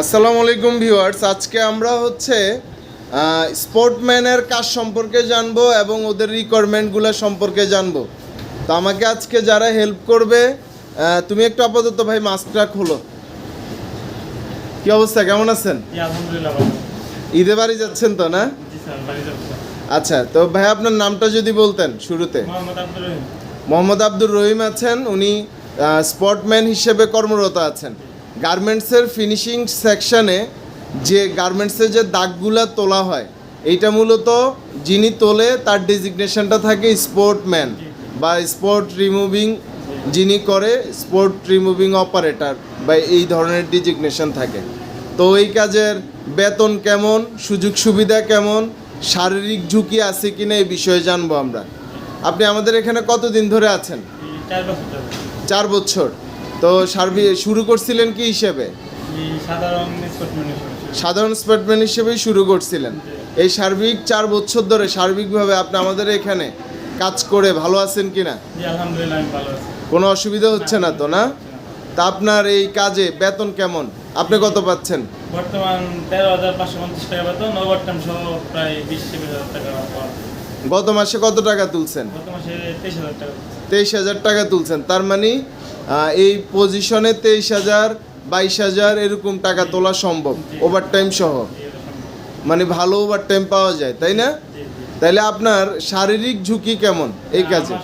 আসসালামু আলাইকুম ভিউয়ার্স আজকে আমরা হচ্ছে স্পোর্টম্যানের কাজ সম্পর্কে জানব এবং ওদের রিকোয়ারমেন্টগুলো সম্পর্কে জানব। তো আমাকে আজকে যারা হেল্প করবে তুমি একটু আপাতত ভাই মাস্কটা খোলো। কি অবস্থা কেমন আছেন? জি আলহামদুলিল্লাহ ভালো। ঈদে বাড়ি যাচ্ছেন তো না? জি স্যার বাড়ি যাচ্ছে। আচ্ছা তো ভাই আপনার নামটা যদি বলতেন শুরুতে। মোহাম্মদ আব্দুল রহিম। মোহাম্মদ আব্দুর রহিম আছেন উনি স্পটম্যান হিসেবে কর্মরত আছেন। গার্মেন্টসের ফিনিশিং সেকশানে যে গার্মেন্টসের যে দাগগুলো তোলা হয় এইটা মূলত যিনি তোলে তার ডেজিগনেশনটা থাকে স্পোর্টম্যান বা স্পোর্ট রিমুভিং যিনি করে স্পোর্ট রিমুভিং অপারেটর বা এই ধরনের ডিজিগনেশন থাকে। তো এই কাজের বেতন কেমন সুযোগ সুবিধা কেমন শারীরিক ঝুঁকি আছে কি না এই বিষয়ে জানব আমরা। আপনি আমাদের এখানে কতদিন ধরে আছেন? চার বছর চার বছর। তো সার্ভি শুরু করছিলেন কি হিসেবে? সাধারণ স্পোর্টম্যান হিসেবেই শুরু করছিলেন। এই সার্বিক চার বছর ধরে সার্বিকভাবে আপনি আমাদের এখানে কাজ করে ভালো আছেন ভালো আছি। কোনো অসুবিধা হচ্ছে না তো না? তা আপনার এই কাজে বেতন কেমন? আপনি কত পাচ্ছেন? বর্তমান তেরো হাজার পাঁচশো পঞ্চাশ টাকা বেতন ওভারটাইম সহ প্রায় বিশ টাকা গত মাসে কত টাকা তুলছেন? গত মাসে তেইশ হাজার টাকা তেইশ হাজার টাকা তুলছেন। তার মানে এই পজিশনে তেইশ হাজার বাইশ হাজার এরকম টাকা তোলা সম্ভব ওভার টাইম সহ। মানে ভালো ওভার টাইম পাওয়া যায় তাই না। তাইলে আপনার শারীরিক ঝুঁকি কেমন এই কাজে?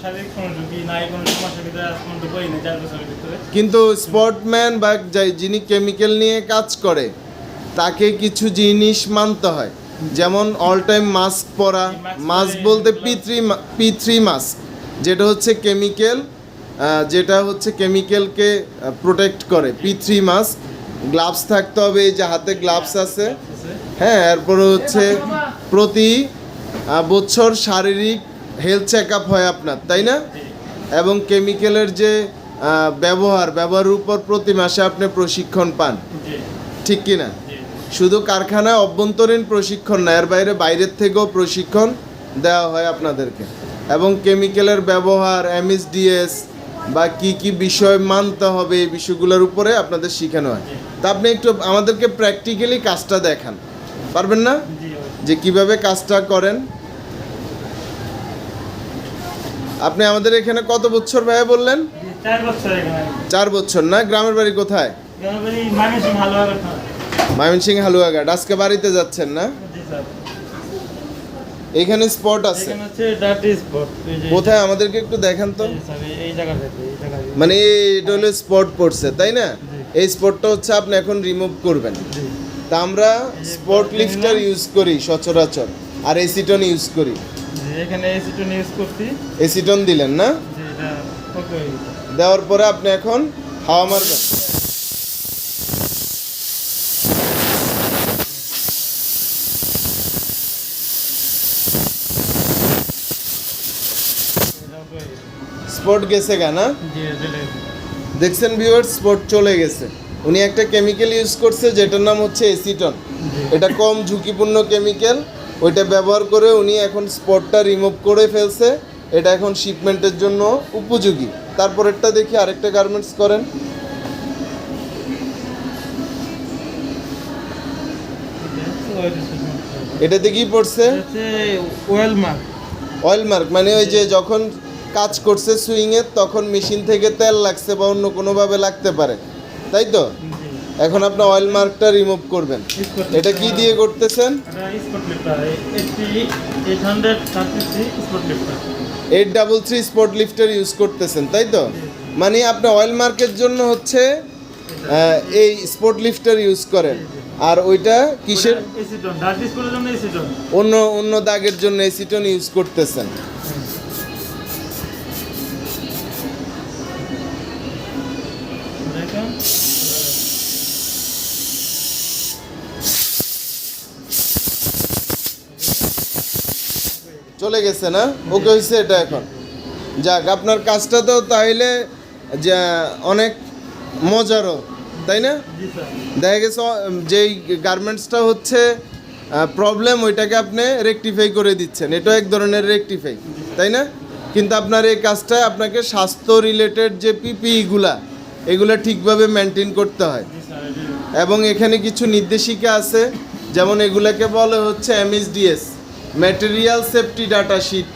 কিন্তু স্পটম্যান বা যাই- যিনি কেমিক্যাল নিয়ে কাজ করে তাকে কিছু জিনিস মানতে হয়। যেমন অল টাইম মাস্ক পরা মাস্ক বলতে P three P three mask যেটা হচ্ছে কেমিক্যাল যেটা হচ্ছে কেমিক্যালকে প্রোটেক্ট করে। পি থ্রি মাস্ক গ্লাভস থাকতে হবে, এই যে হাতে গ্লাভস আছে। হ্যাঁ এরপরে হচ্ছে প্রতি বছর শারীরিক হেলথ চেক আপ হয় আপনার, তাই না? এবং কেমিক্যালের যে ব্যবহার, ব্যবহারের উপর প্রতি মাসে আপনি প্রশিক্ষণ পান। ঠিক কি না শুধু কারখানায় অভ্যন্তরীণ প্রশিক্ষণ না, এর বাইরে বাইরের থেকেও প্রশিক্ষণ দেওয়া হয় আপনাদেরকে। এবং কেমিক্যালের ব্যবহার এমএসডিএস বা কি কি বিষয় মানতে হবে এই বিষয়গুলোর উপরে আপনাদের শেখানো হয়। তা আপনি একটু আমাদেরকে প্র্যাকটিক্যালি কাজটা দেখান। পারবেন না? যে কীভাবে কাজটা করেন। আপনি আমাদের এখানে কত বছর ভাইয়া বললেন? চার বছর না? গ্রামের বাড়ি কোথায়? ময়মনসিং হালুয়াঘাট। আজকে বাড়িতে যাচ্ছেন না? জি স্যার। এখানে স্পট আছে। এখানে হচ্ছে ডার্টি স্পট কোথায়? আমাদেরকে একটু দেখান তো। এই জায়গাটাতে এই জায়গায়। মানে এটা হলো স্পট পড়ছে তাই না? এই স্পটটা হচ্ছে আপনি এখন রিমুভ করবেন। তা আমরা স্পট লিফটার ইউজ করি সচরাচর আর এসিটন ইউজ করি। এখানে এসিটু ইউজ করছি। এসিটন দিলেন না? দেওয়ার পরে আপনি এখন হাওয়া মারবেন এটা ওকে হয়ে গেছে স্পট গেছে গা না? জি চলে গেছে। দেখছেন ভিউয়ার স্পট চলে গেছে। উনি একটা কেমিক্যাল ইউজ করছে যেটার নাম হচ্ছে এসিটন এটা কম ঝুঁকিপূর্ণ কেমিক্যাল ওইটা ব্যবহার করে উনি এখন স্পটটা রিমুভ করে ফেলছে। এটা এখন শিপমেন্টের জন্য উপযোগী। তারপরেরটা দেখি আরেকটা গার্মেন্টস করেন। এটাতে কি পড়ছে। মার্ক অয়েল মার্ক মানে ওই যে যখন কাজ করছে সুইংয়ের তখন মেশিন থেকে তেল লাগছে বা অন্য কোনোভাবে লাগতে পারে। তাই তো? এখন আপনি অয়েল মার্কটা রিমুভ করবেন। এটা কি দিয়ে করতেছেন? Eight double three spot lifter use করতেছেন তাই তো? মানে আপনি অয়েল মার্কের জন্য হচ্ছে এই স্পট লিফটার ইউজ করেন। আর ওইটা কিসের? অন্য অন্য দাগের জন্য এসিটন ইউজ করতেছেন। চলে গেছে না? ওকে হয়েছে এটা এখন। যাক আপনার কাজটা তো তাহলে যে অনেক মজারও তাই না? দেখা গেছে যেই গার্মেন্টসটা হচ্ছে প্রবলেম ওইটাকে আপনি রেকটিফাই করে দিচ্ছেন। এটাও এক ধরনের রেকটিফাই তাই না? কিন্তু আপনার এই কাজটা আপনাকে স্বাস্থ্য রিলেটেড যে পিপিইগুলা এগুলো ঠিকভাবে মেনটেন করতে হয়। এবং এখানে কিছু নির্দেশিকা আছে যেমন এগুলাকে বলে হচ্ছে MSDS material safety data sheet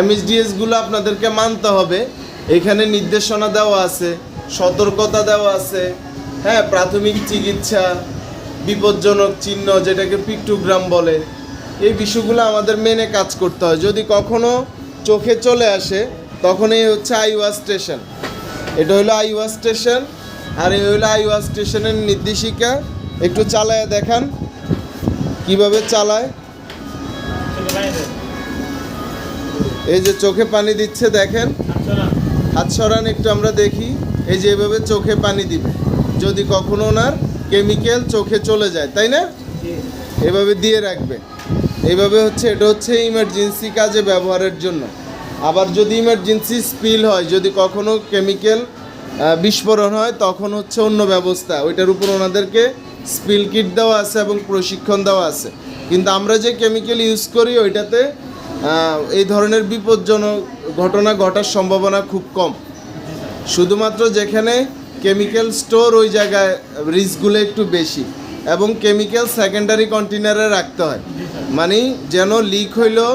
এমএসডিএসগুলো আপনাদেরকে মানতে হবে। এখানে নির্দেশনা দেওয়া আছে, সতর্কতা দেওয়া আছে হ্যাঁ প্রাথমিক চিকিৎসা, বিপজ্জনক চিহ্ন যেটাকে পিকটোগ্রাম বলে। এই বিষয়গুলো আমাদের মেনে কাজ করতে হয়। যদি কখনো চোখে চলে আসে তখন এই হচ্ছে আইওয়া স্টেশন। এটা হলো আইওয়া স্টেশন। আর এই হলো আইওয়া স্টেশনের নির্দেশিকা। একটু চালায় দেখান। কীভাবে চালায়? এই যে চোখে পানি দিচ্ছে, দেখেন। হাত সরান একটু আমরা দেখি। এই যে এভাবে চোখে পানি দিবে। যদি কখনো ওনার কেমিক্যাল চোখে চলে যায়, তাই না? এভাবে দিয়ে রাখবে। এইভাবে হচ্ছে, এটা হচ্ছে ইমার্জেন্সি কাজে ব্যবহারের জন্য। আবার যদি ইমার্জেন্সি স্পিল হয়, যদি কখনো কেমিক্যাল বিস্ফোরণ হয়, তখন হচ্ছে অন্য ব্যবস্থা। ওইটার উপর ওনাদেরকে স্পিল কিট দেওয়া আছে এবং প্রশিক্ষণ দেওয়া আছে। কিন্তু আমরা যে কেমিক্যাল ইউজ করি ওইটাতে এই ধরনের বিপজ্জনক ঘটনা ঘটার সম্ভাবনা খুব কম। শুধুমাত্র যেখানে কেমিক্যাল স্টোর ওই জায়গায় রিস্কগুলো একটু বেশি এবং কেমিক্যাল সেকেন্ডারি কন্টেনারে রাখতে হয়। মানে যেন লিক হইলেও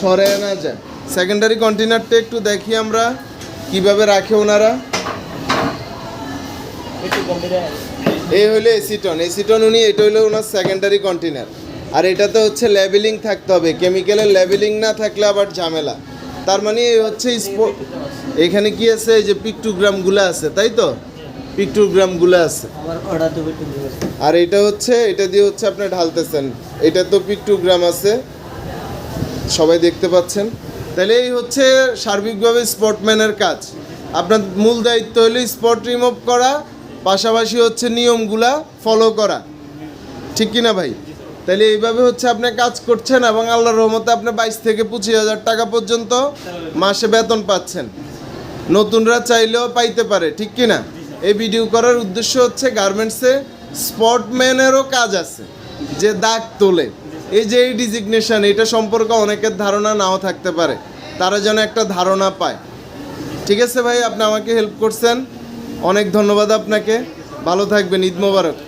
ছড়ায় না যায়। সেকেন্ডারি কন্টেনারটা একটু দেখি আমরা কীভাবে রাখে ওনারা। এই হইল এসিটন এসিটন উনি এটা হইল ওনার সেকেন্ডারি কন্টেনার আর এটাতে হচ্ছে লেবেলিং থাকতে হবে। কেমিক্যালের লেবেলিং না থাকলে আবার ঝামেলা। তার মানে এই হচ্ছে এখানে কি আছে? এই যে পিকটোগ্রামগুলো আছে তাই তো? পিকটোগ্রামগুলো আছে। আর এটা হচ্ছে এটা দিয়ে হচ্ছে আপনি ঢালতেছেন। এটা তো পিকটোগ্রাম আছে। সবাই দেখতে পাচ্ছেন? তাহলে এই হচ্ছে সার্বিকভাবে স্পটম্যানের কাজ। আপনার মূল দায়িত্ব হলো স্পট রিমুভ করা পাশাপাশি হচ্ছে নিয়মগুলা ফলো করা। ঠিক কি না ভাই? তাহলে এইভাবে হচ্ছে আপনি কাজ করছেন এবং আল্লাহর রহমতে আপনি বাইশ থেকে পঁচিশ হাজার টাকা পর্যন্ত মাসে বেতন পাচ্ছেন। নতুনরা চাইলেও পাইতে পারে, ঠিক কি না এই ভিডিও করার উদ্দেশ্য হচ্ছে গার্মেন্টসে স্পটম্যানেরও কাজ আছে, যে দাগ তোলে। এই যে এই ডিজিগনেশন এটা সম্পর্কে অনেকের ধারণা নাও থাকতে পারে। তারা যেন একটা ধারণা পায়। ঠিক আছে ভাই, আপনি আমাকে হেল্প করছেন। অনেক ধন্যবাদ আপনাকে। ভালো থাকবেন, ঈদ মোবারক।